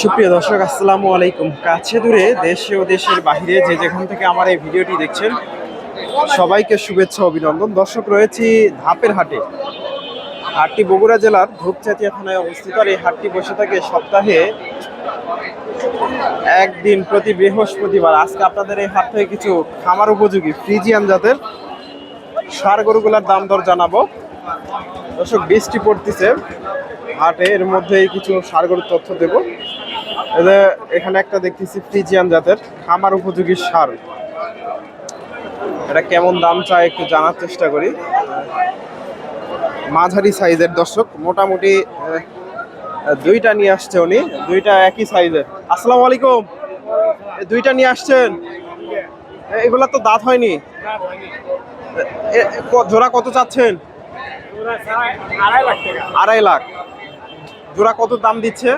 সুপ্রিয় দর্শক, আসসালামু আলাইকুম। কাছে দূরে দেশে ও দেশের বাইরে যে যেখান থেকে আমার এই ভিডিওটি দেখছেন, সবাইকে শুভেচ্ছা, অভিনন্দন। দর্শক, রয়েছি ধাপের হাটে। হাটটি বগুড়া জেলার ধূপচাতিয়া থানায় অবস্থিত। আর এই হাটটি বসে থাকে সপ্তাহে একদিন প্রতি বৃহস্পতিবার। আজকে আপনাদের এই হাট থেকে কিছু খামার উপযোগী, ফ্রিজিয়ান জাতের সার গরুগুলার দাম দর জানাব। দর্শক, বৃষ্টি পড়তেছে। হাটে এর মধ্যেই কিছু সার গরুর তথ্য দেব। এখানে একটা দেখতেছি ফ্রিজিয়ান জাতের খামার উপযোগী সার। এটা কেমন দাম চায় একটু জানার চেষ্টা করি। মাঝারি সাইজের দর্শক, মোটামুটি দুইটা নিয়ে আসছে উনি। দুইটা একই সাইজের। আসসালামু আলাইকুম। দুইটা নিয়ে আসছেন? এগুলা তো দাঁত হয়নি। জোড়া কত চাচ্ছেন? আড়াই লাখ। জোড়া কত দাম দিচ্ছে?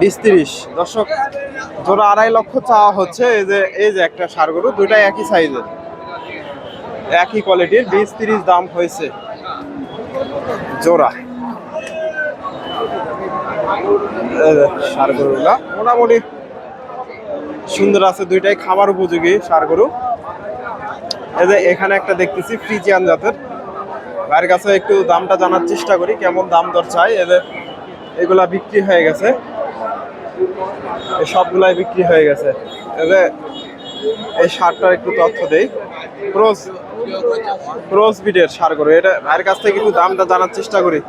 বিশ তিরিশ। দর্শক, জোড়া আড়াই লক্ষ চাওয়া হচ্ছে। এই যে এই যে একটা সার গরু দুটাই একই সাইজের। একই কোয়ালিটির, বিশ তিরিশ দাম হয়েছে জোড়া। ষাঁড় গরুগুলা, মোটামুটি সুন্দর আছে দুইটাই, খাবার উপযোগী সার গরু। এই যে এখানে একটা দেখতেছি, ফ্রিজিয়ান জাতের। ভাইয়ের কাছে একটু দামটা জানার চেষ্টা করি, কেমন দাম দর চাই। এদের এগুলা বিক্রি হয়ে গেছে। সবগুলাই বিক্রি হয়ে গেছে। এদের এই সারটার একটু তথ্য দেই। ক্রস ক্রস বিডের সার গরু। এটা ভাইয়ের কাছ থেকে একটু দামটা জানার চেষ্টা করি।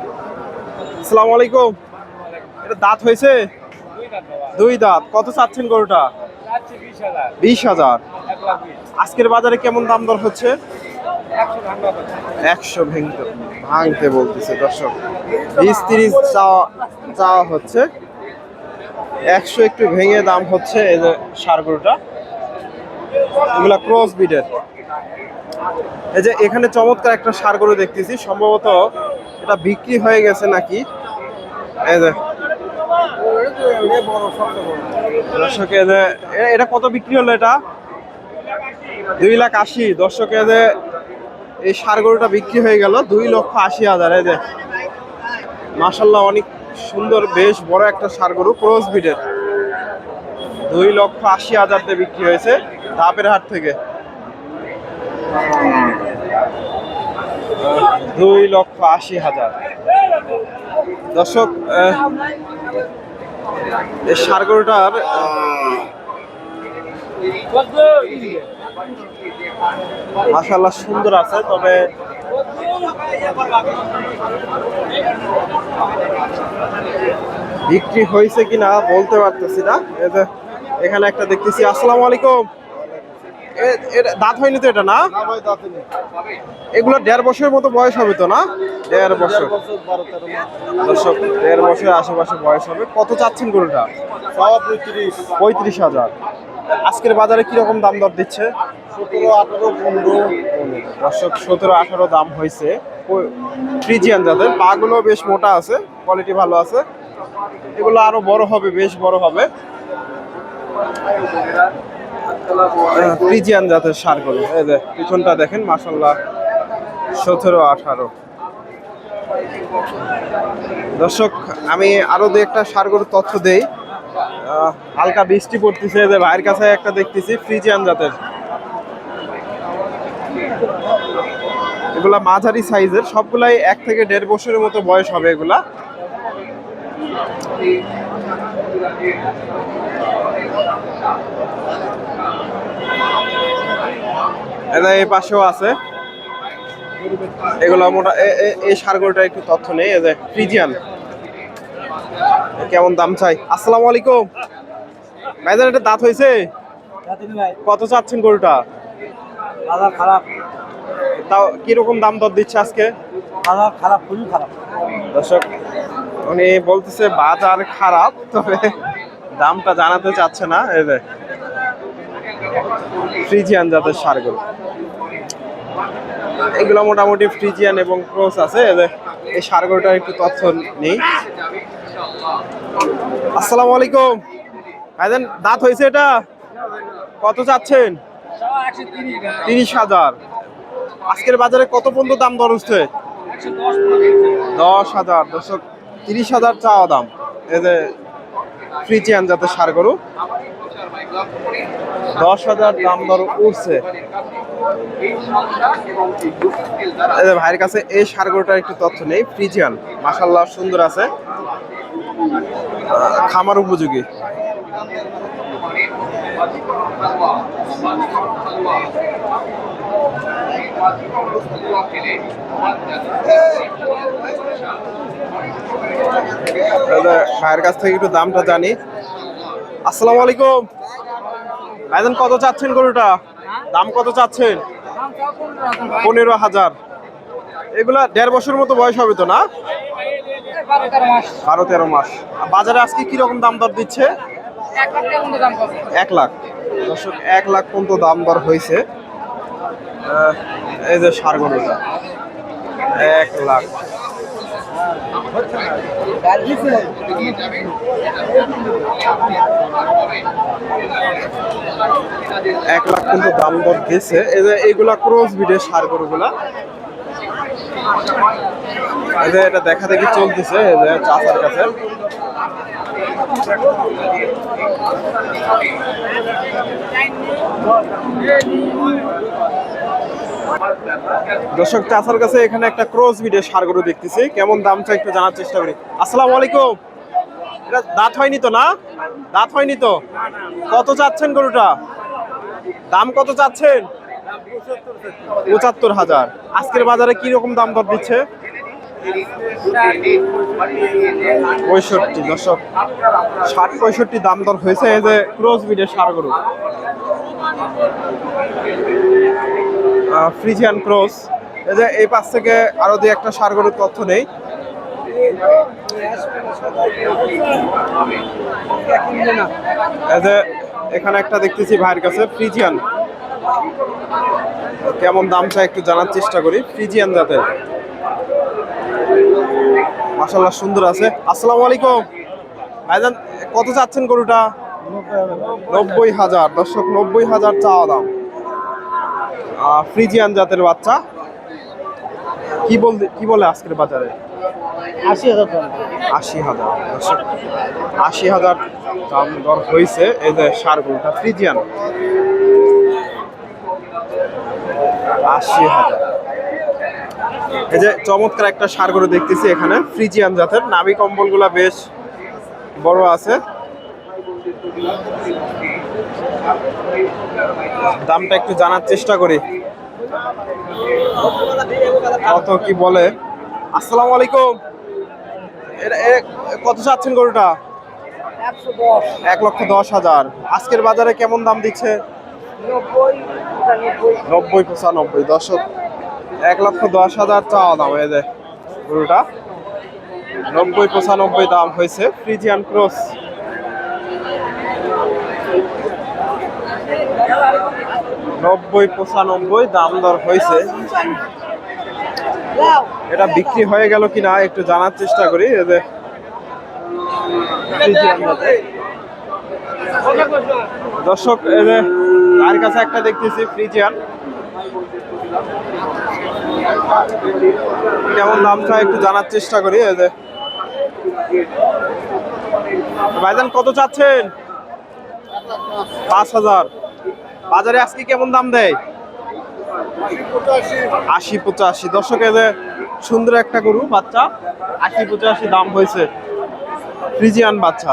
আসসালামু আলাইকুম। এটা দাঁত হয়েছে? দুই দাঁত। কত চাচ্ছেন গরুটা? বিশ হাজার। আজকের বাজারে কেমন দাম দর হচ্ছে? একশো ভেঙতে ভাঙতে বলতেছে দর্শক। বিশ তিরিশ চাওয়া চাওয়া হচ্ছে। একশো একটু ভেঙে দাম হচ্ছে এই যে সার গরুটা। এগুলা ক্রস বিডের এই যে এখানে চমৎকার একটা সার গরু দেখতেছি। সম্ভবত এটা বিক্রি হয়ে গেছে নাকি? এই যে দর্শক এটা কত বিক্রি হলো এটা? দুই লাখ আশি। দর্শক এই সার গরুটা বিক্রি হয়ে গেল দুই লক্ষ আশি হাজার। এই যে মাসাল্লাহ অনেক সুন্দর, বেশ বড় একটা সার গরু, ক্রস বিডের দুই লক্ষ আশি হাজার দিয়ে বিক্রি হয়েছে ধাপের হাট থেকে। দুই লক্ষ আশি হাজার। দর্শক এই মাসাল্লাহ সুন্দর আছে, তবে বিক্রি হয়েছে কিনা বলতে পারতেছি না। এখানে একটা দেখতেছি। আসসালামু আলাইকুম। এটা দাঁত হয়নি তো এটা না? এগুলো দেড় বছরের মতো বয়স হবে তো না? দেড় বছর। দর্শক দেড় বছরের আশেপাশে বয়স হবে। কত চাচ্ছেন গরুটা? পঁয়ত্রিশ। হাজার। আজকের বাজারে কীরকম দাম দর দিচ্ছে? সতেরো আঠারো পনেরো। দর্শক সতেরো আঠারো দাম হয়েছে। ফ্রিজিয়ান যাদের। পাগুলো বেশ মোটা আছে কোয়ালিটি ভালো আছে। এগুলো আরও বড় হবে বেশ বড় হবে। ফ্রিজিয়ান জাতের সারগুলো। এই যে, পিছনটা দেখেন মাসাল্লাহ সতেরো, আঠারো। দর্শক, আমি আরও দু একটা সারগরুর তথ্য দেই। হালকা বৃষ্টি পড়তেছে যে ভাইয়ের কাছে একটা দেখতেছি, ফ্রিজিয়ান জাতের। এগুলা মাঝারি সাইজের, সবগুলাই এক থেকে দেড় বছরের মতো বয়স হবে এগুলা। এটা এই পাশেও আছে। এগুলো মোটা এই সারগোলটা একটু তথ্য নেই এই যে ফ্রিজিয়ান। কেমন দাম চাই? আসসালামু আলাইকুম। ভাইজান এটা দাঁত হয়েছে? কত চাচ্ছেন গরুটা? খারাপ। তাও কীরকম দাম দর দিচ্ছে আজকে? বাজার খারাপ খুবই খারাপ। দর্শক উনি বলতেছে বাজার খারাপ তবে দামটা জানাতে চাচ্ছে না এই যে ফ্রিজিয়ান জাতের সারগুলো। এগুলো মোটামুটি ফ্রিজিয়ান এবং ক্রস আছে। এই এই একটু তথ্য নেই। আসসালামু আলাইকুম। ভাইজান, দাঁত হয়েছে এটা? কত চাচ্ছেন? তিরিশ হাজার। আজকের বাজারে কত পর্যন্ত দাম দর হচ্ছে? দশ হাজার। দশক তিরিশ হাজার চাওয়া দাম। এই যে, ফ্রিজিয়ান যাতে সার গরু। দশ হাজার দাম দর উঠছে। ভাইয়ের কাছে এই সার গরুটার একটু তথ্য নেই, ফ্রিজিয়ান মাসাল্লাহ সুন্দর আছে। খামার উপযোগী। ভাইয়ের কাছ থেকে একটু দামটা জানি। আসসালামু আলাইকুম। ভাইজান, কত চাচ্ছেন গরুটা? দাম কত চাচ্ছেন? পনেরো হাজার। এগুলা দেড় বছর মতো বয়স হবে তো না? বারো তেরো মাস। বাজারে আজকে কি রকম দাম দর দিচ্ছে? এক লাখ। দর্শক, এক লাখ পর্যন্ত দাম দর হয়েছে। এই যে সার এক লাখ। এক লাখ কিন্তু দাম দর দিয়েছে এইগুলা ক্রস বিডের সার গরুগুলা। যে এটা দেখা দেখি চলতেছে যে চাষার কাছে। দর্শক চাষার কাছে এখানে একটা ক্রস বিডের সার গরু দেখতেছি। কেমন দাম চাই একটু জানার চেষ্টা করি। আসসালামু আলাইকুম। এটা দাঁত হয়নি তো না? দাঁত হয়নি তো? কত চাচ্ছেন গরুটা? দাম কত চাচ্ছেন? পঁচাত্তর হাজার। আজকের বাজারে কি রকম দাম দর দিচ্ছে? পঁয়ষট্টি দশক ষাট, পঁয়ষট্টি দাম দর হয়েছে এই যে ক্রস বিডের সার গরু। ফ্রিজিয়ান ক্রস যে এই পাশ থেকে আরও দুই একটা সার গরুর তথ্য নেই। যে এখানে একটা দেখতেছি ভাইয়ের কাছে ফ্রিজিয়ান কেমন দাম চাই একটু জানার চেষ্টা করি ফ্রিজিয়ান জাতের। মাশাল্লাহ সুন্দর আছে। আসসালামু আলাইকুম। ভাইজান, কত চাচ্ছেন গরুটা? নব্বই হাজার। দর্শক, নব্বই হাজার চাওয়া দাম। ফ্রিজিয়ান জাতের বাচ্চা। কি বল কি বলে আজকের বাজারে? আশি হাজার। আশি হাজার আশি হাজার দাম দর হয়েছে। এই যে সার গরুটা ফ্রিজিয়ান। আশি হাজার। এই যে চমৎকার একটা সার গরু দেখতেছি এখানে, ফ্রিজিয়ান জাতের। নাভি কম্বলগুলা বেশ বড় আছে। দামটা একটু জানার চেষ্টা করি। কত কি বলে? আসসালামু আলাইকুম। কত চাচ্ছেন গরুটা? এক লক্ষ দশ হাজার। আজকের বাজারে কেমন দাম দিচ্ছে? নব্বই, পঁচানব্বই। নব্বই পঁচানব্বই দশক এক লক্ষ দশ হাজার চাওয়া দাম এই গরুটা। নব্বই, পঁচানব্বই দাম হয়েছে। ফ্রিজিয়ান ক্রস নব্বই পঁচানব্বই দাম দর হয়েছে। এটা বিক্রি হয়ে গেল কিনা একটু জানার চেষ্টা করি যে দর্শক আর কাছে একটা দেখতেছি ফ্রিজিয়ান। কেমন দামটা একটু জানার চেষ্টা করি ভাইজান, কত চাচ্ছেন? পাঁচ হাজার। বাজারে আজকে কেমন দাম দেয়? আশি পঁচাশি। দর্শক যে সুন্দর একটা গরু, বাচ্চা, আশি পঁচাশি দাম হয়েছে। ফ্রিজিয়ান বাচ্চা।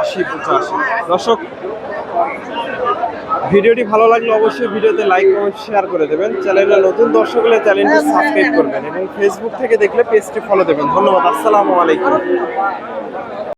আশি পঁচাশি। দর্শক ভিডিওটি ভালো লাগলে অবশ্যই ভিডিওতে লাইক কমেন্ট শেয়ার করে দেবেন। চ্যানেলে নতুন দর্শক হলে চ্যানেলটি সাবস্ক্রাইব করবেন এবং ফেসবুক থেকে দেখলে পেজটি ফলো দেবেন। ধন্যবাদ, আসসালামু আলাইকুম।